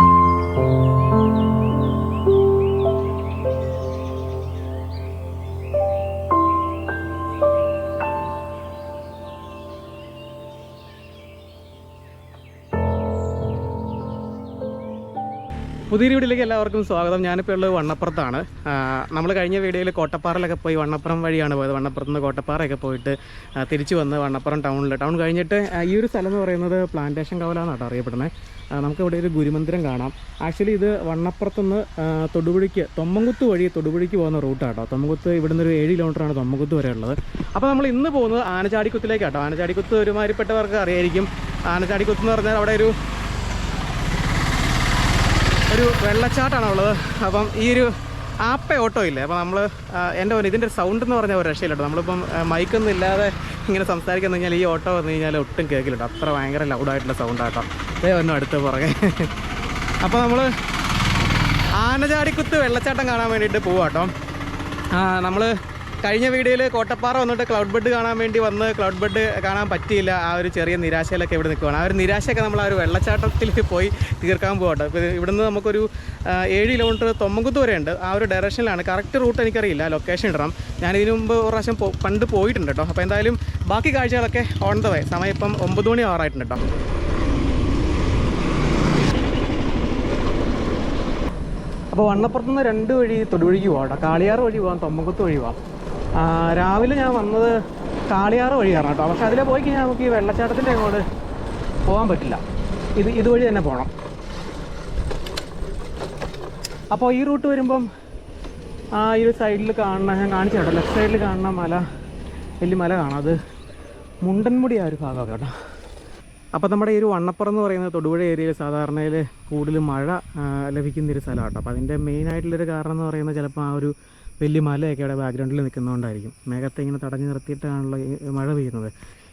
thank you പുതിയൊരു വീട്ടിലേക്ക് എല്ലാവർക്കും സ്വാഗതം. ഞാനിപ്പോൾ ഉള്ളത് വണ്ണപ്പുറത്താണ്. നമ്മൾ കഴിഞ്ഞ വീഡിയോയിൽ കോട്ടപ്പാറയിലൊക്കെ പോയി വണ്ണപ്പുറം വഴിയാണ് പോയത്. വണ്ണപ്പുറത്ത് നിന്ന് കോട്ടപ്പാറയൊക്കെ പോയിട്ട് തിരിച്ചു വന്ന് വണ്ണപ്പുറം ടൗണിൽ ടൗൺ കഴിഞ്ഞിട്ട് ഈ ഒരു സ്ഥലം എന്ന് പറയുന്നത് പ്ലാന്റേഷൻ കവല അറിയപ്പെടുന്നത്. നമുക്കിവിടെ ഒരു ഗുരുമന്ദിരം കാണാം. ആക്ച്വലി ഇത് വണ്ണപ്പുറത്തുനിന്ന് തൊടുപുഴയ്ക്ക് തൊമ്മങ്കുത്ത് വഴി തൊടുപുഴയ്ക്ക് പോകുന്ന റൂട്ടാട്ടോ തൊമ്മങ്കുത്ത് ഇവിടുന്ന് ഒരു ഏഴ് കിലോമീറ്ററാണ് തൊമ്മങ്കുത്ത് വരെ ഉള്ളത്. അപ്പോൾ നമ്മൾ ഇന്ന് പോകുന്നത് ആനച്ചാടിക്കുത്തിലേക്കാട്ടോ ആനച്ചാടിക്കുത്ത് ഒരുമാതിരിപ്പെട്ടവർക്ക് അറിയായിരിക്കും. ആനച്ചാടിക്കുത്ത് എന്ന് പറഞ്ഞാൽ അവിടെ ഒരു ഒരു വെള്ളച്ചാട്ടമാണ് ഉള്ളത്. അപ്പം ഈ ഒരു ആപ്പ ഓട്ടോ ഇല്ലേ? അപ്പോൾ നമ്മൾ എന്റെ ഒരു ഇതിന്റെ സൗണ്ട് എന്ന് പറഞ്ഞാൽ ഒരു രക്ഷയില്ല നമ്മളിപ്പം മൈക്കൊന്നും ഇല്ലാതെ ഇങ്ങനെ സംസാരിക്കാൻ കഴിഞ്ഞാൽ ഈ ഓട്ടോ വന്നു കഴിഞ്ഞാൽ ഒട്ടും കേൾക്കില്ല അത്ര ഭയങ്കര ലൗഡായിട്ടുള്ള സൗണ്ട് ആട്ടോ. അതേ ഒന്നും അടുത്ത് പുറകെ. അപ്പോൾ നമ്മൾ ആനചാടിക്കുത്ത് വെള്ളച്ചാട്ടം കാണാൻ വേണ്ടിയിട്ട് പോവാം കേട്ടോ നമ്മൾ കഴിഞ്ഞ വീഡിയോയിൽ കോട്ടപ്പാറ വന്നിട്ട് ക്ലൗഡ് ബെഡ് കാണാൻ വേണ്ടി വന്ന് ക്ലൗഡ് ബെഡ് കാണാൻ പറ്റിയില്ല. ആ ഒരു ചെറിയ നിരാശയിലൊക്കെ ഇവിടെ നിൽക്കുകയാണ് ആ ഒരു നിരാശയൊക്കെ നമ്മൾ ആ ഒരു വെള്ളച്ചാട്ടത്തിൽ പോയി തീർക്കാൻ പോകട്ടെ ഇപ്പോൾ ഇവിടുന്ന് നമുക്കൊരു ഏഴ് കിലോമീറ്റർ തൊമ്മങ്കുത്ത് വരെയുണ്ട്. ആ ഒരു ഡയറക്ഷനിലാണ് കറക്റ്റ് റൂട്ട് എനിക്കറിയില്ല. ലൊക്കേഷൻ ഇടണം. ഞാൻ ഇതിനു മുമ്പ് ഒരു പ്രാവശ്യം പണ്ട് പോയിട്ടുണ്ട് കേട്ടോ. അപ്പോൾ എന്തായാലും ബാക്കി കാഴ്ചകളൊക്കെ ഓൺ ദ വേ സമയം ഇപ്പം ഒമ്പത് മണി ആറായിട്ടുണ്ട് കേട്ടോ. അപ്പോൾ വണ്ണപ്പുറത്തുനിന്ന് രണ്ട് വഴി തൊടുവഴിക്ക് പോകാം കേട്ടോ. കാളിയാറ് വഴി പോകാം തൊമ്മക്കുത്ത് വഴി പോകാം രാവിലെ ഞാൻ വന്നത് കാളിയാറ് വഴിയാണ് കേട്ടോ. പക്ഷെ അതിലെ പോയി കഴിഞ്ഞാൽ നമുക്ക് ഈ വെള്ളച്ചാട്ടത്തിന്റെ അങ്ങോട്ട് പോകാൻ പറ്റില്ല. ഇത് ഇതുവഴി തന്നെ പോകണം അപ്പോൾ ഈ റൂട്ട് വരുമ്പം ആ ഈ ഒരു സൈഡിൽ കാണുന്ന ഞാൻ കാണിച്ചു കേട്ടോ. ലെഫ്റ്റ് സൈഡിൽ കാണുന്ന മല വലിയ മല കാണാം. അത് മുണ്ടൻമുടി ആ ഒരു ഭാഗമൊക്കെ കേട്ടോ. അപ്പോൾ നമ്മുടെ ഈ ഒരു വണ്ണപ്പുറം എന്ന് പറയുന്നത് തൊടുപുഴ ഏരിയയിൽ സാധാരണയിൽ കൂടുതൽ മഴ ലഭിക്കുന്നൊരു സ്ഥലമാണ് അപ്പോൾ അതിന്റെ മെയിനായിട്ടുള്ളൊരു കാരണം എന്ന് പറയുന്നത് ചിലപ്പോൾ ആ ഒരു വലിയ മലയൊക്കെ അവിടെ ബാക്ക്ഗ്രൗണ്ടിൽ നിൽക്കുന്നതുകൊണ്ടായിരിക്കും മേഘത്തെ ഇങ്ങനെ തടഞ്ഞു നിർത്തിയിട്ടാണല്ലോ ഈ മഴ പെയ്യുന്നത്.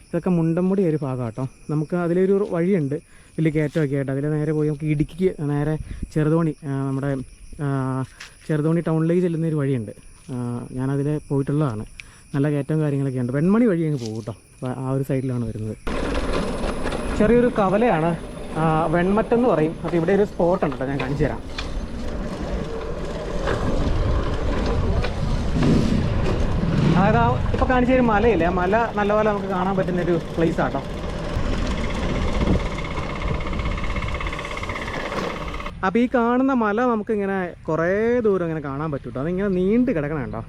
ഇതൊക്കെ മുണ്ടമ്പുടി ഒരു ഭാഗം കേട്ടോ നമുക്ക് അതിലൊരു വഴിയുണ്ട്. വലിയ കയറ്റമൊക്കെ ആയിട്ട്. അതിൽ നേരെ പോയി നമുക്ക് ഇടുക്കിക്ക് നേരെ ചെറുതോണി നമ്മുടെ ചെറുതോണി ടൗണിലേക്ക് ചെല്ലുന്ന ഒരു വഴിയുണ്ട്. ഞാനതിൽ പോയിട്ടുള്ളതാണ്. നല്ല കയറ്റവും കാര്യങ്ങളൊക്കെ ഉണ്ട്. വെൺമണി വഴി അങ്ങ് പോകും കേട്ടോ. ആ ഒരു സൈഡിലാണ് വരുന്നത്. ചെറിയൊരു കവലയാണ്. വെൺമറ്റെന്ന് പറയും. അപ്പോൾ ഇവിടെ ഒരു സ്പോട്ടുണ്ട് ഞാൻ കാണിച്ചു തരാം. അതായത് ആ ഇപ്പോൾ കാണിച്ച ഒരു മലയില്ലേ? മല നല്ലപോലെ നമുക്ക് കാണാൻ പറ്റുന്ന ഒരു പ്ലേസ് ആട്ടോ. അപ്പോൾ ഈ കാണുന്ന മല നമുക്ക് ഇങ്ങനെ കുറേ ദൂരം ഇങ്ങനെ കാണാൻ പറ്റും കേട്ടോ അതിങ്ങനെ നീണ്ട് കിടക്കണം കേട്ടോ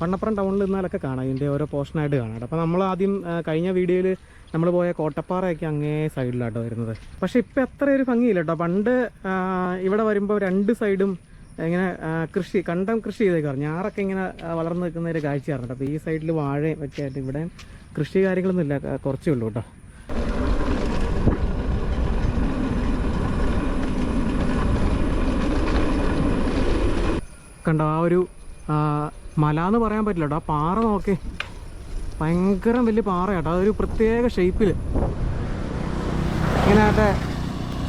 വണ്ണപ്പുറം ടൗണിൽ നിന്നാലൊക്കെ കാണാം. ഇതിന്റെ ഓരോ പോർഷനായിട്ട് കാണാം. അപ്പോൾ നമ്മൾ ആദ്യം കഴിഞ്ഞ വീഡിയോയിൽ നമ്മൾ പോയ കോട്ടപ്പാറയൊക്കെ അങ്ങേ സൈഡിലാട്ടോ വരുന്നത്. പക്ഷേ ഇപ്പോൾ അത്ര ഒരു ഭംഗിയില്ല കേട്ടോ. പണ്ട് ഇവിടെ വരുമ്പോൾ രണ്ട് സൈഡും ഇങ്ങനെ കൃഷി കണ്ടം കൃഷി ചെയ്തേക്കാറ് ഞാറൊക്കെ ഇങ്ങനെ വളർന്നു നിൽക്കുന്ന ഒരു കാഴ്ചയാണ് കേട്ടോ. അപ്പോൾ ഈ സൈഡിൽ വാഴയും ഒക്കെ ആയിട്ട് ഇവിടെ കൃഷി കാര്യങ്ങളൊന്നും ഇല്ല. കുറച്ചേ ഉള്ളൂ കേട്ടോ. കണ്ടോ ആ ഒരു മല എന്ന് പറയാൻ പറ്റില്ല കേട്ടോ. ആ പാറ നോക്കി. ഭയങ്കര വലിയ പാറയാട്ടോ അതൊരു പ്രത്യേക ഷേപ്പിൽ ഇങ്ങനെ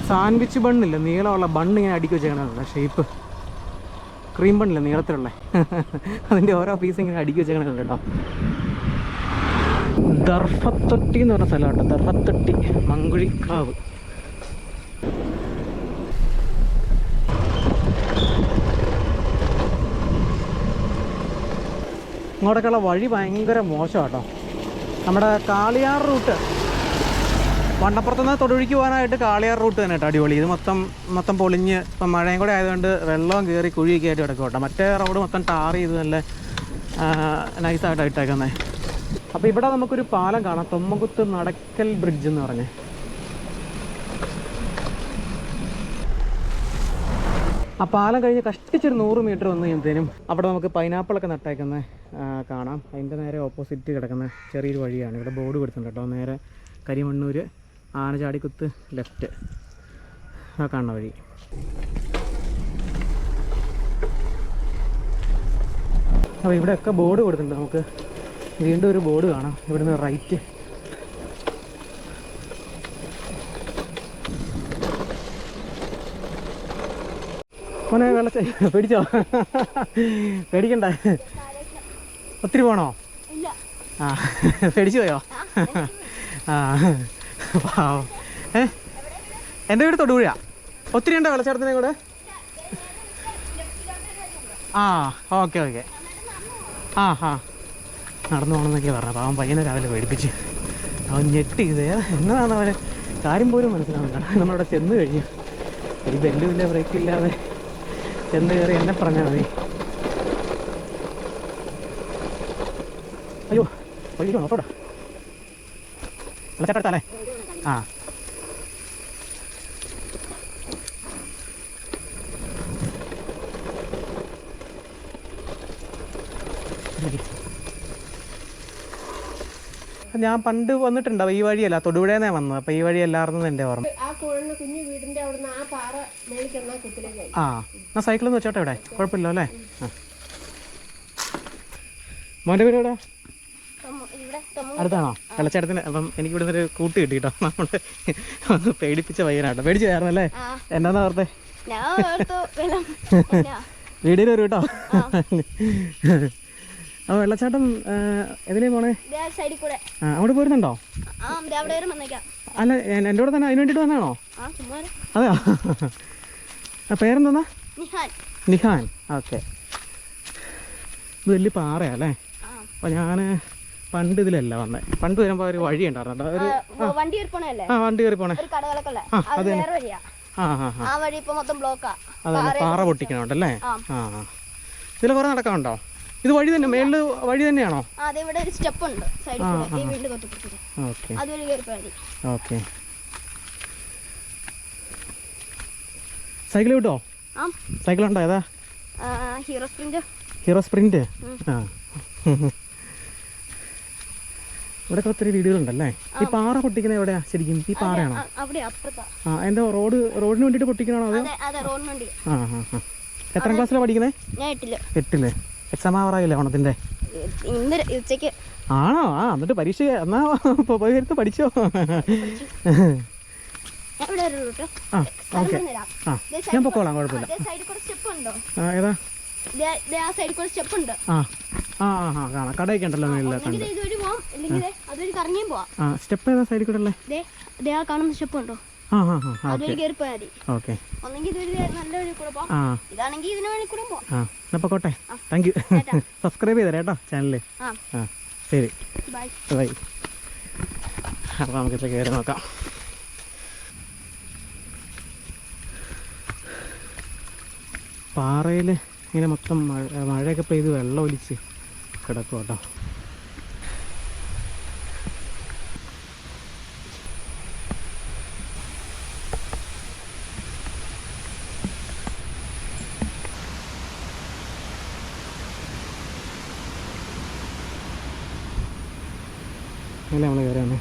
സാൻഡ്വിച്ച് ബണ്ണില്ല നീളമുള്ള ബണ്ണ് ഇങ്ങനെ അടിക്കുക ഷേപ്പ്. ക്രീം ബണ്ണില്ല നീളത്തിലുള്ള? അതിന്റെ ഓരോ പീസ് ഇങ്ങനെ അടുക്കി വെച്ചേക്കണ കേട്ടോ ദർഫത്തൊട്ടി എന്ന് പറഞ്ഞ സ്ഥലം കേട്ടോ ദർഫത്തൊട്ടി മങ്കുഴിക്കാവ്. ഇങ്ങോട്ടേക്കുള്ള വഴി ഭയങ്കര മോശം കേട്ടോ നമ്മുടെ കാളിയാർ റൂട്ട്. വണ്ടപ്പുറത്തുനിന്ന് തൊടുപിടിക്ക് പോകാനായിട്ട് കാളിയാർ റൂട്ട് തന്നെ കേട്ടോ അടിപൊളി. ഇത് മൊത്തം മൊത്തം പൊളിഞ്ഞ് ഇപ്പം മഴയും കൂടെ ആയതുകൊണ്ട് വെള്ളവും കയറി കുഴിയൊക്കെ ആയിട്ട് കിടക്കും കേട്ടോ. മറ്റേ റോഡ് മൊത്തം ടാർ ചെയ്ത് നല്ല നൈസായിട്ട് ഇട്ടേക്കുന്നത് അപ്പോൾ ഇവിടെ നമുക്കൊരു പാലം കാണാം. തൊമ്മകുത്ത് നടക്കൽ ബ്രിഡ്ജ് എന്ന് പറഞ്ഞ്. ആ പാലം കഴിഞ്ഞ് കഷ്ടിച്ചൊരു നൂറ് മീറ്റർ വന്നു കഴിയുമ്പോഴത്തേനും അവിടെ നമുക്ക് പൈനാപ്പിളൊക്കെ നട്ടേക്കുന്ന കാണാം. അതിന്റെ നേരെ ഓപ്പോസിറ്റ് കിടക്കുന്ന ചെറിയൊരു വഴിയാണ്. ഇവിടെ ബോർഡ് കൊടുത്തിട്ടുണ്ട് കേട്ടോ. നേരെ കരിമണ്ണൂർ ആനചാടിക്കുത്ത് ലെഫ്റ്റ്. ആ കാണുന്ന വഴി. അപ്പോൾ ഇവിടെയൊക്കെ ബോർഡ് കൊടുത്തിട്ടുണ്ട്. നമുക്ക് വീണ്ടും ഒരു ബോർഡ് കാണാം. ഇവിടുന്ന് റൈറ്റ് മോനെ വെള്ളച്ച പേടിച്ചോ? പേടിക്കണ്ട. ഒത്തിരി പോണോ? ആ പേടിച്ചു പോയോ? ആ. പാവം ഏ? എന്റെ വീട് തൊടുപുഴ ഒത്തിരി ഉണ്ടോ വെള്ളച്ചാട്ടത്തിനെ കൂടെ? ആ ഓക്കെ ഓക്കെ. ആ ആ. നടന്നു പോകണമെന്നൊക്കെ പറഞ്ഞു അപ്പോൾ അവൻ പയ്യനെ രാവിലെ പേടിപ്പിച്ച് അവൻ ഞെട്ടി. ഇത് എന്നതാണ് അവന് കാര്യം പോലും മനസ്സിലാവുന്നില്ല. നമ്മളവിടെ ചെന്ന് കഴിഞ്ഞു. ഒരു ബെല്ലുമില്ല ബ്രേക്കില്ലാതെ ചെന്ന് കയറി എന്നെ പറഞ്ഞാൽ മതി. അയ്യോ വഴിക്കോ നോക്കോടാ വെള്ളച്ചാട്ടല്ലേ ആ. ഞാൻ പണ്ട് വന്നിട്ടുണ്ടാവും ഈ വഴിയല്ല തൊടുപുഴേന്നേ വന്നത്. അപ്പൊ ഈ വഴി അല്ലായിരുന്നു എന്റെ ഓർമ്മ. ആ സൈക്കിൾ എന്നാ സൈക്കിൾ വെച്ചോട്ടെ ഇവിടെ. കുഴപ്പമില്ല അല്ലേ? മോന്റെ പേര് എവിടെ ഇവിടെ തൊമ്മ- അടുത്താണോ? വെള്ളച്ചാട്ടത്തിന് അപ്പം എനിക്ക് ഇവിടെ ഒരു കൂട്ട് കിട്ടി കേട്ടോ നമ്മൾ ഒന്ന് പേടിപ്പിച്ച പയ്യനാട്ടോ. പേടിച്ചു കയറുന്നല്ലേ? ആ. എന്നാ ഓർത്തെ. വീഡിയോയിൽ വരും കേട്ടോ. അപ്പോൾ വെള്ളച്ചാട്ടം ആ, എതിലേ പോണേ? ആ ആ അവിടെ പോരുന്നുണ്ടോ? ആ അല്ല എന്റെ എന്റെ കൂടെ തന്നെ അതിന് വേണ്ടിട്ട് വന്നാണോ? ആ അതെയോ? ആ പേരെന്താ നിഹാൻ. ഓക്കെ. ഇത് വലിയ പാറയല്ലേ അല്ലേ? അപ്പോൾ ഞാൻ പണ്ട് ഇതിലല്ല വന്നേ. പണ്ട് വരുമ്പോ ഒരു വഴി ഉണ്ടായിരുന്നു കേട്ടോ. ഒരു ആ, വണ്ടി കയറിപ്പോണല്ലേ ആ വണ്ടി കയറി പോണേ. ആ, അതെ ആ ആ ആ. വഴി ഇപ്പൊ മൊത്തം ബ്ലോക്കാ പാറ പൊട്ടിക്കണോണ്ടല്ലേ? ആ. ആ ഇതിൽ കുറേ നടക്കാനുണ്ടോ? ഇത് വഴി തന്നെ മേളിൽ വഴി തന്നെയാണോ? ഇവിടെ ഒരു സ്റ്റെപ്പ് ഉണ്ട് ഓക്കെ. സൈക്കിൾ കിട്ടോ? സൈക്കിൾ ഉണ്ടോ ഏതാ? Hero Sprint. Hero Sprint? ആ. ഇവിടെ ഒത്തിരി വീടുകളുണ്ടല്ലേ? ഈ പാറ പൊട്ടിക്കുന്നത് എവിടെയാ ശരിക്കും? ഈ പാറയാണോ? ആ, എന്താ റോഡ് റോഡിന് വേണ്ടിട്ട് പൊട്ടിക്കണോ അതോ? ആ ആ ആ. എത്രാം ക്ലാസ്സിലാണ് പഠിക്കുന്നത് എട്ടിൽ. എക്സാം ആവറായില്ലേ ഓണത്തിന്റെ? ആണോ? ആ എന്നിട്ട് പരീക്ഷ എന്നാ പോയി എടുത്ത് പഠിച്ചോ? ആ ഓക്കെ. ആ ഞാൻ പൊക്കോളാം കുഴപ്പമില്ല. ദേ സൈഡിൽ കുറച്ച് സ്റ്റെപ്പ് ഉണ്ടോ ആ ഏതാ ആ. ആ ആ ആ ആ കാണാം. കടയൊക്കെ ഉണ്ടല്ലോ മേളിൽ കണ്ട്. ഇതുവഴി പോവാം. അല്ലെങ്കിൽ ദേ അതുവഴി കറങ്ങിയും പോവാം. ആ സ്റ്റെപ്പ് ഏതാ സൈഡിൽ കൂടെ ദേ ദേ ആ കാണുന്ന സ്റ്റെപ്പ് ഉണ്ടോ ആ ആ ആ ആ അതുവഴി കയറി പോയാൽ മതി ഓക്കെ. ഒന്നെങ്കിൽ ഇതുവഴി നല്ല വഴി കൂടെ പോവാം. ആ. ഇതാണെങ്കിൽ ഇതിന് വഴി കൂടെ പോവാം. ആ എന്നാ താങ്ക് യു സബ്സ്ക്രൈബ് ചെയ്തേരെ കേട്ടോ ആ. ആ ശരി. ബൈ ബൈ അപ്പോൾ നമുക്കിത് കയറി നോക്കാം. പാറയിൽ ഇങ്ങനെ മൊത്തം മഴ മഴയൊക്കെ പെയ്ത് വെള്ളം ഒലിച്ച്. കിടക്കും കേട്ടോ അല്ലേ നമ്മൾ കയറിയാണ്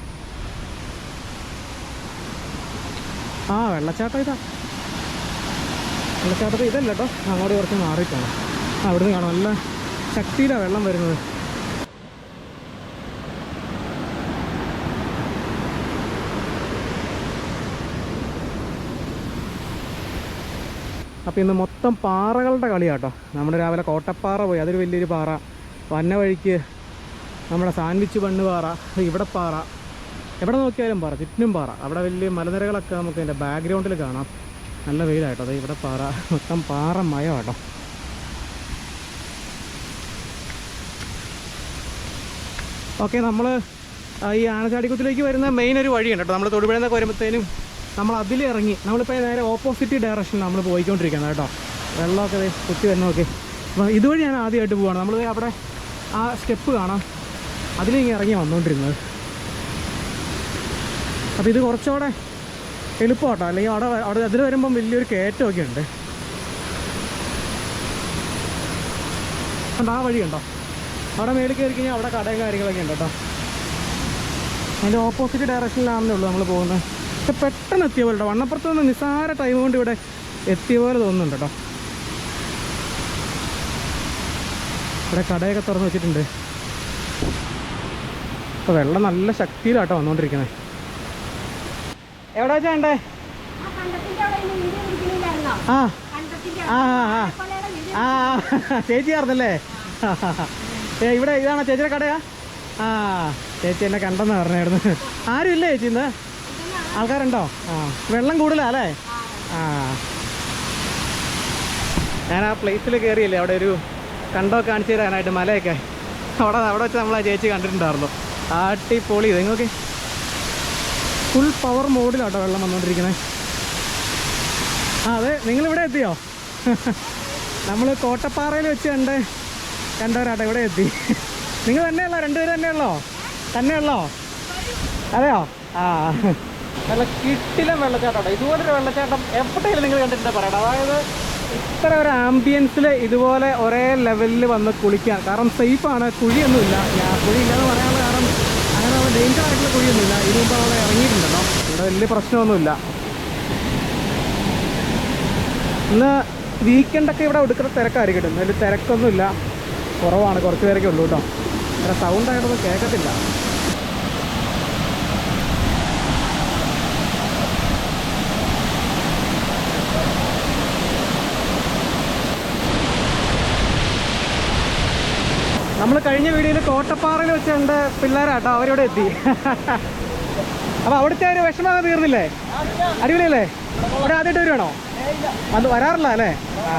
ആ വെള്ളച്ചാട്ടം ഇതാ. വെള്ളച്ചാട്ടത്തിൽ ഇതല്ല കേട്ടോ. അങ്ങോട്ട് കുറച്ച് മാറിയിട്ടാണ് അവിടുന്ന് കാണാം. നല്ല ശക്തിയിലാണ് വെള്ളം വരുന്നത്. അപ്പോൾ ഇന്ന് മൊത്തം പാറകളുടെ കളിയാട്ടോ. നമ്മുടെ രാവിലെ കോട്ടപ്പാറ പോയി. അതൊരു വലിയൊരു പാറ. വന്ന വഴിക്ക് നമ്മുടെ സാൻഡ്വിച്ച് ബണ്ണ് പാറ ഇവിടെ പാറ. എവിടെ നോക്കിയാലും പാറ ചുറ്റിനും പാറ. അവിടെ വലിയ മലനിരകളൊക്കെ നമുക്ക് അതിന്റെ ബാക്ക്ഗ്രൗണ്ടിൽ കാണാം. നല്ല വെയിലായിട്ടോ. അതെ ഇവിടെ പാറ. മൊത്തം പാറ മയമാട്ടോ. ഓക്കെ നമ്മൾ ഈ ആനച്ചാടിക്കുത്തിലേക്ക് വരുന്ന മെയിൻ ഒരു വഴിയുണ്ട് കേട്ടോ. നമ്മൾ തൊടുപുഴ നിന്നൊക്കെ വരുമ്പോഴത്തേനും നമ്മൾ അതിൽ ഇറങ്ങി നമ്മളിപ്പോൾ നേരെ ഓപ്പോസിറ്റ് ഡയറക്ഷനിൽ നമ്മൾ പോയിക്കൊണ്ടിരിക്കുന്നത് കേട്ടോ. വെള്ളമൊക്കെ കുത്തി വരുന്ന നോക്കി അപ്പോൾ ഇതുവഴി ഞാൻ ആദ്യമായിട്ട് പോവാണ്. നമ്മൾ അവിടെ ആ സ്റ്റെപ്പ് കാണാം. അതിലിങ്ങനെ ഇറങ്ങി വന്നുകൊണ്ടിരുന്നത് അപ്പോൾ ഇത് കുറച്ചുകൂടെ എളുപ്പമാട്ടോ. അല്ലെങ്കിൽ അവിടെ അവിടെ അതിൽ വരുമ്പം വലിയൊരു കയറ്റമൊക്കെ ഉണ്ട്. ആ വഴി അവിടെ മേളിൽ കയറി കഴിഞ്ഞാൽ അവിടെ കടയും കാര്യങ്ങളൊക്കെ ഉണ്ട് കേട്ടോ. അതിന്റെ ഓപ്പോസിറ്റ് ഡയറക്ഷനിലാണെന്നേ ഉള്ളൂ നമ്മൾ പോകുന്നത്. പക്ഷെ പെട്ടെന്ന് എത്തിയ പോലെ കേട്ടോ. വണ്ണപ്പുറത്ത് നിന്ന് നിസ്സാര ടൈം കൊണ്ട് ഇവിടെ എത്തിയ പോലെ തോന്നുന്നുണ്ട് കേട്ടോ. ഇവിടെ കടയൊക്കെ തുറന്ന് വെച്ചിട്ടുണ്ട്. ഇപ്പോൾ വെള്ളം നല്ല ശക്തിയിലാട്ടോ വന്നുകൊണ്ടിരിക്കുന്നത് എവിടെ വീഡിയോ പിടിക്കുന്നില്ലായിരുന്നോ ആ. ആ ആ ആ. ആ ചേച്ചി ആർന്നല്ലേ ഏ ഇവിടെ ഇതാണോ ചേച്ചിയുടെ കടയാ? ആ ചേച്ചി എന്നെ കണ്ടെന്ന് പറഞ്ഞായിരുന്നു. ആരും ഇല്ലേ ചേച്ചി ഇന്ന്? ആൾക്കാരുണ്ടോ? ആ വെള്ളം കൂടുതലാ അല്ലേ? ആ. ഞാൻ ആ പ്ലേസിൽ കയറിയില്ലേ അവിടെ ഒരു കണ്ടോ കാണിച്ചു തരാനായിട്ട് മലയൊക്കെ. അവിടെ അവിടെ വെച്ച് നമ്മൾ ആ ചേച്ചി കണ്ടിട്ടുണ്ടായിരുന്നു. ആട്ടിപ്പൊളി ഇത് നിങ്ങൾക്ക് ഫുൾ പവർ മോഡിലാട്ടോ വെള്ളം വന്നുകൊണ്ടിരിക്കുന്നത് ആ അതെ നിങ്ങളിവിടെ എത്തിയോ? നമ്മൾ കോട്ടപ്പാറയിൽ വെച്ച് കണ്ട് കണ്ടവരാട്ടോ ഇവിടെ എത്തി. നിങ്ങൾ തന്നെയല്ലോ രണ്ടുപേരും തന്നെയുള്ളോ തന്നെയുള്ളോ അതെയോ? ആ. നല്ല കിട്ടിലെ വെള്ളച്ചാട്ടം ഇതുപോലൊരു വെള്ളച്ചാട്ടം എവിടെയെങ്കിലും നിങ്ങൾ കണ്ടിട്ടുണ്ട് പറയണം. അതായത് ഇത്ര ഒരു ആംബിയൻസിൽ ഇതുപോലെ ഒരേ ലെവലിൽ വന്ന് കുളിക്കാൻ. കാരണം സേഫാണ് കുഴിയൊന്നുമില്ല. ഞാൻ കുഴിയില്ലെന്ന് പറയാനുള്ള കാരണം അങ്ങനെ ഡേഞ്ചർ ആയിട്ടുള്ള കുഴിയൊന്നുമില്ല. ഇതിന് മുമ്പ് അവിടെ ഇറങ്ങിയിട്ടുണ്ടല്ലോ. ഇവിടെ വലിയ പ്രശ്നമൊന്നുമില്ല. ഇന്ന് വീക്കെൻഡൊക്കെ ഇവിടെ ഒടുക്കുന്ന തിരക്കായിരിക്കും വലിയ തിരക്കൊന്നുമില്ല. കുറവാണ്. കുറച്ച് പേരൊക്കെ ഉള്ളൂ കേട്ടോ. അങ്ങനെ സൗണ്ടായിട്ടൊന്നും കേൾക്കത്തില്ല നമ്മൾ കഴിഞ്ഞ വീഡിയോയിൽ കോട്ടപ്പാറയിൽ വെച്ച് കണ്ട പിള്ളേരാട്ടോ അവരിവിടെ എത്തി. അപ്പൊ അവിടുത്തെ ഒരു വിഷമം തീർന്നില്ലേ? അടിപൊളിയല്ലേ? ഇവിടെ ആദ്യമായിട്ട് വരുവാണോ? അത് വരാറില്ല അല്ലേ? ആ.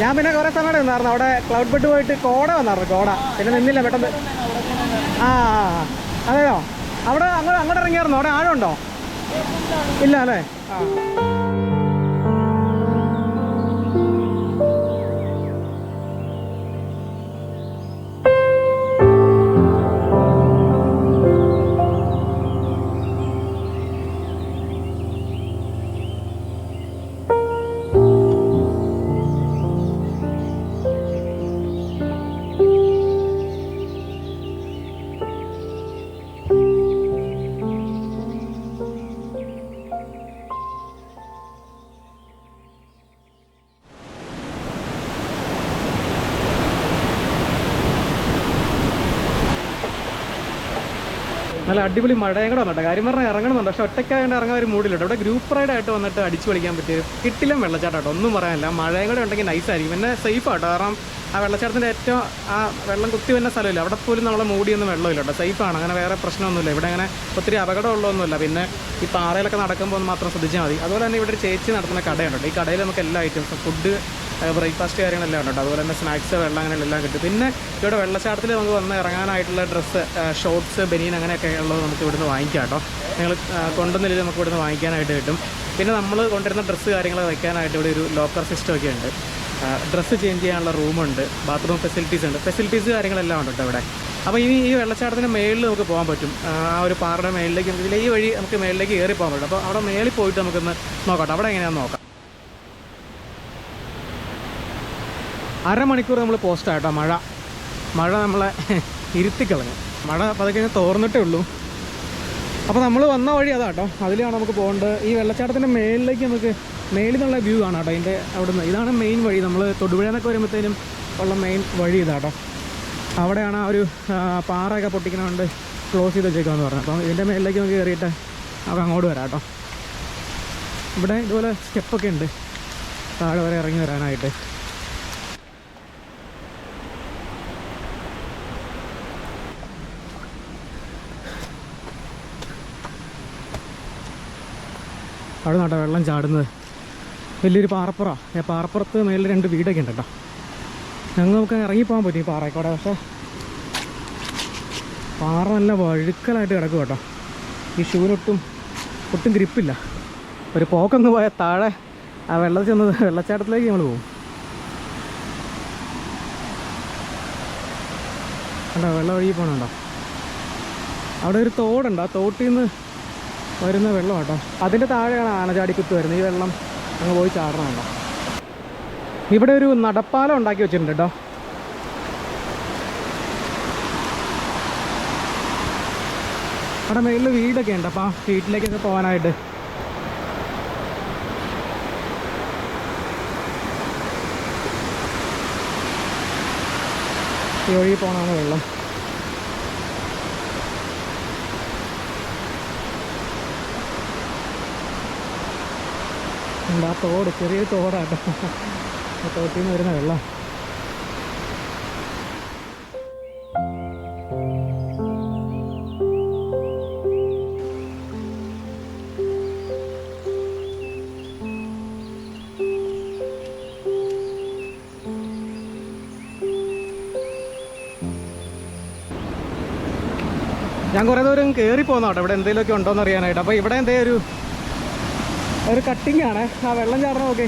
ഞാൻ പിന്നെ കുറേ അവിടെ നിന്നായിരുന്നു. അവിടെ ക്ലൗഡ് ബെഡ് പോയിട്ട് കോട വന്നായിരുന്നു കോട. പിന്നെ നിന്നില്ല പെട്ടെന്ന്. ആ. അതെയോ? അവിടെ അങ്ങോട്ട് അങ്ങോട്ട് ഇറങ്ങിയായിരുന്നു? അവിടെ ആഴമുണ്ടോ? ഇല്ല അല്ലേ? ആ. നല്ല അടിപൊളി മഴയും കൂടെ വന്നിട്ട് കാര്യം പറഞ്ഞാൽ ഇറങ്ങണമെന്നുണ്ട് പക്ഷെ ഒറ്റയ്ക്കായതുകൊണ്ട് ഇറങ്ങാൻ ഒരു മൂഡിലുണ്ട് ഇവിടെ ഗ്രൂപ്പ് റൈഡ് ആയിട്ട് വന്നിട്ട് അടിച്ചു കളിക്കാൻ പറ്റിയ കിട്ടിലും വെള്ളച്ചാട്ടം ഒന്നും പറയാനില്ല. മഴയും കൂടെ ഉണ്ടെങ്കിൽ നൈസ് ആയിരിക്കും. പിന്നെ സേഫ് ആട്ടോ കാരണം ആ വെള്ളച്ചാട്ടത്തിന്റെ ഏറ്റവും ആ വെള്ളം കുത്തി വരുന്ന സ്ഥലമില്ല. അവിടെ പോലും നമ്മളെ മൂടിയൊന്നും വെള്ളമില്ല കേട്ടോ. സേഫാണ് അങ്ങനെ വേറെ പ്രശ്നമൊന്നുമില്ല. ഇവിടെ അങ്ങനെ ഒത്തിരി അപകടമുള്ളതൊന്നുമില്ല. പിന്നെ ഈ പാറയിലൊക്കെ നടക്കുമ്പോൾ മാത്രം ശ്രദ്ധിച്ചാൽ മതി. അതുപോലെ തന്നെ ഇവിടെ ഒരു ചേച്ചി നടത്തുന്ന കടയുണ്ട് ഈ കടയിൽ നമുക്ക് എല്ലാ ഐറ്റംസും ഫുഡ് ബ്രേക്ക്ഫാസ്റ്റ് കാര്യങ്ങളെല്ലാം ഉണ്ട് അതുപോലെ തന്നെ സ്നാക്സ് വെള്ളം അങ്ങനെ എല്ലാം കിട്ടും. പിന്നെ ഇവിടെ വെള്ളച്ചാട്ടത്തിൽ നമുക്ക് വന്ന് ഇറങ്ങാനായിട്ടുള്ള ഡ്രസ്സ് ഷോർട്സ് ബനിയൻ അങ്ങനെയൊക്കെ ഉള്ളത് നമുക്ക് ഇവിടുന്ന് വാങ്ങിക്കാം കേട്ടോ. നിങ്ങൾ കൊണ്ടുവന്നില്ല നമുക്ക് ഇവിടുന്ന് വാങ്ങിക്കാനായിട്ട് കിട്ടും. പിന്നെ നമ്മൾ കൊണ്ടുവരുന്ന ഡ്രസ്സ് കാര്യങ്ങൾ വയ്ക്കാനായിട്ട് ഇവിടെ ഒരു ലോക്കർ സിസ്റ്റം ഒക്കെ ഉണ്ട്. ഡ്രസ്സ് ചേഞ്ച് ചെയ്യാനുള്ള റൂമുണ്ട് ബാത്റൂം ഫെസിലിറ്റീസ് ഉണ്ട്. ഫെസിലിറ്റീസ് കാര്യങ്ങളെല്ലാം ഉണ്ട് ഇവിടെ. അപ്പോൾ ഇനി ഈ വെള്ളച്ചാട്ടത്തിന്റെ മേളിൽ നമുക്ക് പോകാൻ പറ്റും. ആ ഒരു പാറയുടെ മേളിലേക്ക് നമുക്ക് ഈ വഴി നമുക്ക് മേളിലേക്ക് കയറി പോകാൻ പറ്റും. അപ്പോൾ അവിടെ മേളിൽ പോയിട്ട് നമുക്കൊന്ന് നോക്കാം അവിടെ എങ്ങനെയാണെന്ന് നോക്കാം. അരമണിക്കൂർ നമ്മൾ പോസ്റ്റ് ആട്ടോ മഴ. മഴ നമ്മളെ ഇരുത്തിക്കളഞ്ഞു. മഴ പതുക്കെ തോർന്നിട്ടേ ഉള്ളൂ. അപ്പോൾ നമ്മൾ വന്ന വഴി അതാട്ടോ അതിലാണ് നമുക്ക് പോകേണ്ടത്. ഈ വെള്ളച്ചാട്ടത്തിന്റെ മേളിലേക്ക് നമുക്ക് മേളിൽ നിന്നുള്ള വ്യൂ ആണ് കേട്ടോ അതിന്റെ അവിടുന്ന്. ഇതാണ് മെയിൻ വഴി. നമ്മൾ തൊടുപുഴ എന്നൊക്കെ വരുമ്പോഴത്തേനും ഉള്ള മെയിൻ വഴി ഇതാട്ടോ അവിടെയാണ് ആ ഒരു പാറയൊക്കെ പൊട്ടിക്കുന്നതുകൊണ്ട് ക്ലോസ് ചെയ്ത് വെച്ചേക്കാന്ന് പറഞ്ഞു അപ്പം ഇതിന്റെ മേളിലേക്ക് നമുക്ക് കയറിയിട്ട് നമുക്ക് അങ്ങോട്ട് വരാം കേട്ടോ. ഇവിടെ ഇതുപോലെ സ്റ്റെപ്പൊക്കെ ഉണ്ട്. താഴെ വരെ ഇറങ്ങി വരാനായിട്ട്. അവിടെ നട വെള്ളം ചാടുന്നത്. വലിയൊരു പാറപ്പുറ. പാറപ്പുറത്ത് മേലെ രണ്ട് വീടൊക്കെ ഉണ്ട് കേട്ടോ ഞങ്ങൾ നമുക്ക് ഇറങ്ങിപ്പോകാൻ പറ്റും ഈ പാറയ്ക്കൂടെ പക്ഷേ പാറ നല്ല വഴുക്കലായിട്ട് കിടക്കും കേട്ടോ. ഈ ഷൂവിനൊട്ടും ഒട്ടും ഗ്രിപ്പില്ല. ഒരു പോക്കങ്ങ് പോയാൽ താഴെ ആ വെള്ളത്തിൽ ചെന്ന് വെള്ളച്ചാട്ടത്തിലേക്ക് നമ്മൾ പോകും. കണ്ടോ? വെള്ളം ഒഴുകി പോകണുണ്ടോ അവിടെ ഒരു തോടുണ്ട്. ആ തോട്ടിൽ നിന്ന് വരുന്ന വെള്ളം കേട്ടോ. അതിന്റെ താഴെയാണ് ആനചാടിക്കുത്ത് വരുന്നത്. ഈ വെള്ളം അങ്ങ് പോയി ചാടണമുണ്ടോ ഇവിടെ ഒരു നടപ്പാലം ഉണ്ടാക്കി വെച്ചിട്ടുണ്ട് കേട്ടോ. അവിടെ മേളിൽ വീടൊക്കെ ഉണ്ട്. അപ്പം വീട്ടിലേക്കൊക്കെ പോകാനായിട്ട്. ഈ വഴി പോകണമാണ് വെള്ളം. ഉണ്ട് ആ തോട് ചെറിയ തോടാട്ടോ. ആ തോട്ടിൽ നിന്ന് വരുന്ന വെള്ളം. ഞാൻ കുറേ ദൂരം കയറി പോകുന്നോട്ടോ ഇവിടെ എന്തെങ്കിലുമൊക്കെ ഉണ്ടോയെന്ന് അറിയാനായിട്ട് അപ്പോൾ ഇവിടെ എന്തെങ്കിലും ഒരു ഒരു കട്ടിങ് ആണ്. ആ വെള്ളം ചാടണം ഓക്കെ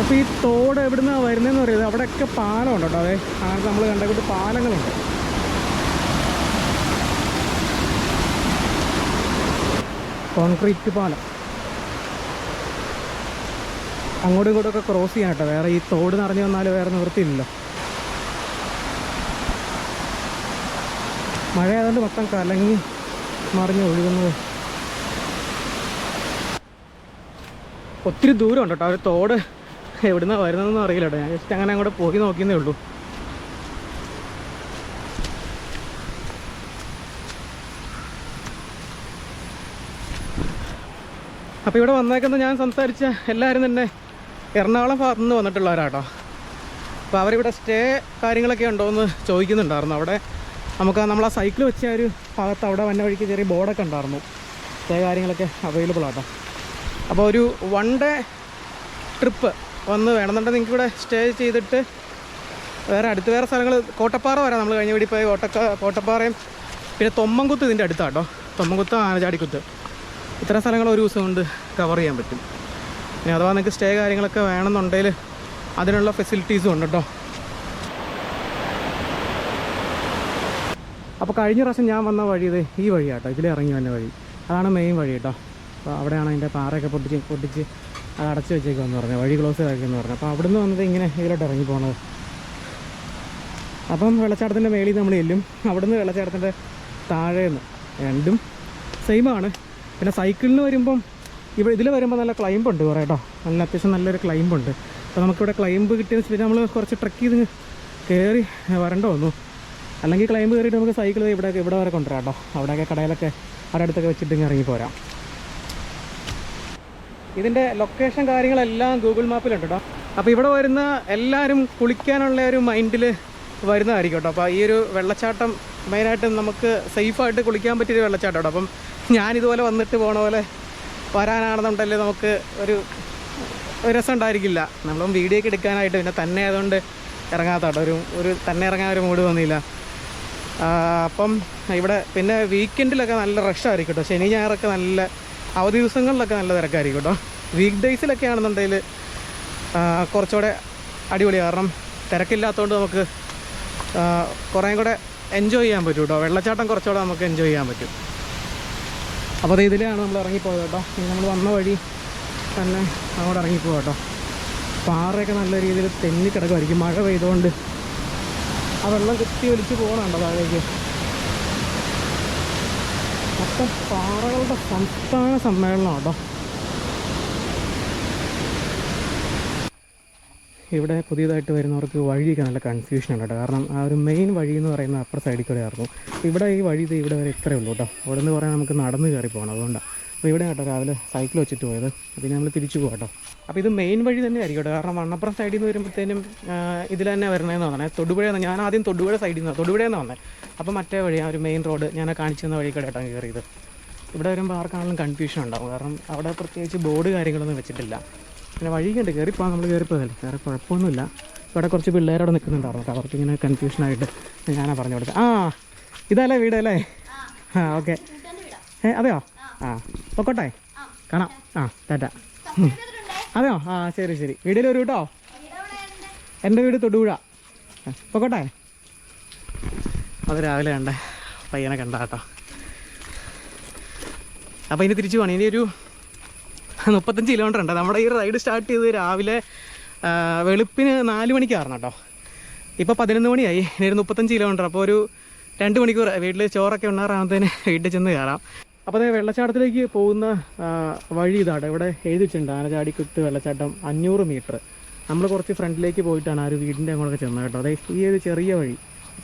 അപ്പോൾ ഈ തോട് എവിടുന്ന വരുന്നതെന്ന് പറയുന്നത് അവിടെയൊക്കെ പാലമുണ്ട് കേട്ടോ അതെ. അങ്ങനത്തെ നമ്മൾ കണ്ട കൂട്ട് പാലങ്ങളുണ്ട്. കോൺക്രീറ്റ് പാലം. അങ്ങോട്ടും ഇങ്ങോട്ടും ഒക്കെ ക്രോസ് ചെയ്യാൻ കേട്ടോ. വേറെ ഈ തോട് നിറഞ്ഞു വന്നാൽ വേറെ നിവൃത്തിയില്ലല്ലോ. മഴ ആയതുകൊണ്ട് മൊത്തം കലങ്ങി മറിഞ്ഞ് ഒഴുകുന്നത്. ഒത്തിരി ദൂരമുണ്ട് കേട്ടോ. ഒരു തോട് എവിടുന്ന വരുന്നതെന്ന് അറിയില്ല കേട്ടോ. ഞാൻ ജസ്റ്റ് അങ്ങനെ അങ്ങോട്ട് പോയി നോക്കിയെന്നേ ഉള്ളൂ. അപ്പോൾ ഇവിടെ വന്നേക്കുന്ന ഞാൻ സംസാരിച്ച എല്ലാവരും തന്നെ എറണാകുളം ഭാഗത്തു നിന്ന് വന്നിട്ടുള്ളവരാട്ടോ. അപ്പോൾ അവരിവിടെ സ്റ്റേ കാര്യങ്ങളൊക്കെ ഉണ്ടോ എന്ന് ചോദിക്കുന്നുണ്ടായിരുന്നു. അവിടെ നമുക്ക് നമ്മൾ ആ സൈക്കിൾ വെച്ച ഒരു ഭാഗത്ത് അവിടെ വന്ന വഴിക്ക് ചെറിയ ബോർഡൊക്കെ ഉണ്ടായിരുന്നു. ചില കാര്യങ്ങളൊക്കെ അവൈലബിൾ ആട്ടോ. അപ്പോൾ ഒരു വൺ ഡേ ട്രിപ്പ് വന്ന് വേണമെന്നുണ്ടെങ്കിൽ നിങ്ങൾക്ക് ഇവിടെ സ്റ്റേ ചെയ്തിട്ട് വേറെ അടുത്ത് വേറെ സ്ഥലങ്ങൾ കോട്ടപ്പാറ വരാം. നമ്മൾ കഴിഞ്ഞ വീടി പോയി കോട്ടക്ക കോട്ടപ്പാറയും പിന്നെ തൊമ്മൻകുത്ത് ഇതിന്റെ അടുത്താട്ടോ. തൊമ്മൻകുത്ത് ആനചാടിക്കുത്ത്. ഇത്ര സ്ഥലങ്ങൾ ഒരു ദിവസം കൊണ്ട് കവർ ചെയ്യാൻ പറ്റും. പിന്നെ അഥവാ നിങ്ങൾക്ക് സ്റ്റേ കാര്യങ്ങളൊക്കെ വേണമെന്നുണ്ടെങ്കിൽ അതിനുള്ള ഫെസിലിറ്റീസും ഉണ്ട് കേട്ടോ അപ്പോൾ കഴിഞ്ഞ പ്രാവശ്യം ഞാൻ വന്ന വഴി ഇത് ഈ വഴിയാട്ടോ ഇതിൽ ഇറങ്ങി വന്ന വഴി. അതാണ് മെയിൻ വഴി കേട്ടോ അപ്പോൾ അവിടെയാണ് അതിന്റെ പാറയൊക്കെ പൊട്ടിച്ച് പൊട്ടിച്ച് അടച്ച് വെച്ചേക്കുമെന്ന് പറഞ്ഞു വഴി ക്ലോസ് ആക്കിയെന്ന് പറഞ്ഞു അപ്പോൾ അവിടുന്ന് വന്നത് ഇങ്ങനെ ഇതിലോട്ട് ഇറങ്ങി പോണത്. അപ്പം വെള്ളച്ചാട്ടത്തിന്റെ മേളിൽ നമ്മൾ എല്ലും അവിടുന്ന് വെള്ളച്ചാട്ടത്തിന്റെ താഴേന്ന് രണ്ടും സെയിമാണ് പിന്നെ സൈക്കിളിന് വരുമ്പം ഇവിടെ ഇതിൽ വരുമ്പോൾ നല്ല ക്ലൈംബ് ഉണ്ട് കുറേ കേട്ടോ നല്ല അത്യാവശ്യം നല്ലൊരു ക്ലൈംബ് ഉണ്ട്. അപ്പോൾ നമുക്കിവിടെ ക്ലൈംബ് കിട്ടിയെന്ന് വെച്ചിട്ട് നമ്മൾ കുറച്ച് ട്രക്ക് ചെയ്ത് കയറി വരണ്ട വന്നു. അല്ലെങ്കിൽ ക്ലൈംബ് കയറിയിട്ട് നമുക്ക് സൈക്കിൾ ഇവിടെ ഇവിടെ വരെ കൊണ്ടുവരാം കേട്ടോ. അവിടെയൊക്കെ കടയിലൊക്കെ അവിടെ അടുത്തൊക്കെ വെച്ചിട്ട് ഇറങ്ങി പോരാം. ഇതിന്റെ ലൊക്കേഷൻ കാര്യങ്ങളെല്ലാം ഗൂഗിൾ മാപ്പിലുണ്ട് കേട്ടോ. അപ്പോൾ ഇവിടെ വരുന്ന എല്ലാവരും കുളിക്കാനുള്ള ഒരു മൈൻഡിൽ വരുന്നതായിരിക്കും കേട്ടോ. അപ്പോൾ ഈ ഒരു വെള്ളച്ചാട്ടം മെയിനായിട്ട് നമുക്ക് സേഫായിട്ട് കുളിക്കാൻ പറ്റിയൊരു വെള്ളച്ചാട്ടം കേട്ടോ. അപ്പം ഞാനിതുപോലെ വന്നിട്ട് പോണ പോലെ വരാനാണെന്നുണ്ടെങ്കിൽ നമുക്ക് ഒരു രസം ഉണ്ടായിരിക്കില്ല നമ്മളും വീഡിയോ ഒക്കെ എടുക്കാനായിട്ട് പിന്നെ തന്നെ ആയതുകൊണ്ട് ഇറങ്ങാത്ത കേട്ടോ. ഒരു ഒരു തന്നെ ഇറങ്ങാൻ ഒരു മൂഡ് വന്നില്ല. അപ്പം ഇവിടെ പിന്നെ വീക്കെൻഡിലൊക്കെ നല്ല റഷായിരിക്കും കേട്ടോ. ശനി ഞായറൊക്കെ നല്ല അവധി ദിവസങ്ങളിലൊക്കെ നല്ല തിരക്കായിരിക്കും കേട്ടോ. വീക്ക് ഡേയ്സിലൊക്കെ ആണെന്നുണ്ടെങ്കിൽ കുറച്ചുകൂടെ അടിപൊളി. കാരണം തിരക്കില്ലാത്തതുകൊണ്ട് നമുക്ക് കുറേ കൂടെ എൻജോയ് ചെയ്യാൻ പറ്റും കേട്ടോ. വെള്ളച്ചാട്ടം കുറച്ചുകൂടെ നമുക്ക് എൻജോയ് ചെയ്യാൻ പറ്റും. അപ്പോൾ അത് ഇതിലാണ് നമ്മൾ ഇറങ്ങിപ്പോയത് കേട്ടോ. ഇനി നമ്മൾ വന്ന വഴി തന്നെ അങ്ങോട്ട് ഇറങ്ങിപ്പോകാം കേട്ടോ. പാറയൊക്കെ നല്ല രീതിയിൽ തെന്നി കിടക്കുമായിരിക്കും മഴ പെയ്തുകൊണ്ട് ആ വെള്ളം കുത്തി ഒലിച്ച് പോകണുണ്ടോ താഴേക്ക്? മൊത്തം പാറകളുടെ സംസ്ഥാന സമ്മേളനം കേട്ടോ ഇവിടെ പുതിയതായിട്ട് വരുന്നവർക്ക് വഴിയൊക്കെ നല്ല കൺഫ്യൂഷൻ ഉണ്ട് കേട്ടോ. കാരണം ആ ഒരു മെയിൻ വഴി എന്ന് പറയുന്നത് അപ്പുറ സൈഡിൽ കൂടെ ആയിരുന്നു ഇവിടെ ഈ വഴി ഇത് ഇവിടെ വരെ ഇത്രയേ ഉള്ളൂ കേട്ടോ. അവിടെ നിന്ന് പറയാൻ നമുക്ക് നടന്ന് കയറി പോകണം. അതുകൊണ്ടാണ് അപ്പോൾ ഇവിടെ കേട്ടോ രാവിലെ സൈക്കിൾ വെച്ചിട്ട് പോയത്. ഇനി നമ്മൾ തിരിച്ചു പോകാം കേട്ടോ. അപ്പോൾ ഇത് മെയിൻ വഴി തന്നെ ആയിരിക്കും കേട്ടോ. കാരണം മണ്ണപ്പുറം സൈഡിൽ നിന്ന് വരുമ്പോഴത്തേനും ഇതിൽ തന്നെ വരണേന്ന് പറഞ്ഞത് തൊടുപുഴ ഞാൻ ആദ്യം തൊടുപുഴ സൈഡിൽ നിന്ന് തൊടുപുഴ എന്ന് വന്നത് അപ്പോൾ മറ്റേ വഴി ആ ഒരു മെയിൻ റോഡ് ഞാൻ കാണിച്ചു തന്ന വഴി കൂടെ കേട്ടോ കയറിയത്. ഇവിടെ വരുമ്പോൾ ആർക്കാണെങ്കിലും കൺഫ്യൂഷൻ ഉണ്ടാവും. കാരണം അവിടെ പ്രത്യേകിച്ച് ബോർഡ് കാര്യങ്ങളൊന്നും വെച്ചിട്ടില്ല. പിന്നെ വഴി വഴിയുണ്ട് കയറിപ്പോൾ നമ്മൾ കയറിപ്പോയതല്ലേ വേറെ കുഴപ്പമൊന്നുമില്ല. ഇവിടെ കുറച്ച് പിള്ളേരവിടെ നിൽക്കുന്നുണ്ടായിരുന്നു അപ്പോൾ അവർക്ക് ഇങ്ങനെ കൺഫ്യൂഷനായിട്ട് ഞാനാ പറഞ്ഞു കൊടുത്തത് ആ ഇതല്ലേ വീടല്ലേ? ആ ഓക്കെ. ഏ അതെയോ? ആ പൊക്കോട്ടെ? കാണാം. ആ ടാറ്റ. അതെയോ? ആ ശരി ശരി. വീടിൽ ഒരു കേട്ടോ എന്റെ വീട് തൊടുപുഴ. പൊക്കോട്ടെ? അത് രാവിലെ കണ്ടേ പയ്യനെ കണ്ട കേട്ടോ. അപ്പോൾ ഇനി തിരിച്ചു പോകണം ഇനി ഒരു മുപ്പത്തഞ്ച് കിലോമീറ്റർ ഉണ്ട്. നമ്മുടെ ഈ റൈഡ് സ്റ്റാർട്ട് ചെയ്ത് രാവിലെ വെളുപ്പിന് നാല് മണിക്ക് കാരണം കേട്ടോ. ഇപ്പോൾ പതിനൊന്ന് മണിയായി. ഇനി ഒരു മുപ്പത്തഞ്ച് കിലോമീറ്റർ അപ്പോൾ ഒരു രണ്ട് മണിക്കൂർ വീട്ടിൽ ചോറൊക്കെ ഉണ്ടാറാകുന്നതിന് വീട്ടിൽ ചെന്ന് കയറാം. അപ്പോൾ അതേ വെള്ളച്ചാട്ടത്തിലേക്ക് പോകുന്ന വഴി ഇതാണ് ഇവിടെ എഴുതിച്ചിട്ടുണ്ട് ആനചാടിക്കുത്ത് വെള്ളച്ചാട്ടം അഞ്ഞൂറ് മീറ്റർ. നമ്മൾ കുറച്ച് ഫ്രണ്ടിലേക്ക് പോയിട്ടാണ് ആ ഒരു വീടിന്റെ അങ്ങോട്ടൊക്കെ ചെന്നത് കേട്ടോ. അതെ ഈ ഒരു ചെറിയ വഴി.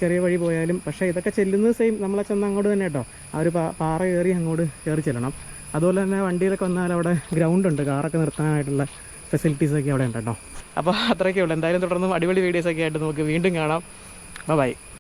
ചെറിയ വഴി പോയാലും പക്ഷേ ഇതൊക്കെ ചെല്ലുന്നത് സെയിം നമ്മളെ ചെന്ന് അങ്ങോട്ട് തന്നെ കേട്ടോ. ആ ഒരു പാറ കയറി അങ്ങോട്ട് കയറി ചെല്ലണം. അതുപോലെ തന്നെ വണ്ടിയിലൊക്കെ വന്നാൽ അവിടെ ഗ്രൗണ്ട് ഉണ്ട്. കാറൊക്കെ നിർത്താനായിട്ടുള്ള ഫെസിലിറ്റീസൊക്കെ അവിടെ ഉണ്ട് കേട്ടോ. അപ്പോൾ അത്രയൊക്കെ ഉള്ളൂ. എന്തായാലും തുടർന്നും അടിപൊളി വീഡിയോസൊക്കെ ആയിട്ട് നമുക്ക് വീണ്ടും കാണാം. ബൈ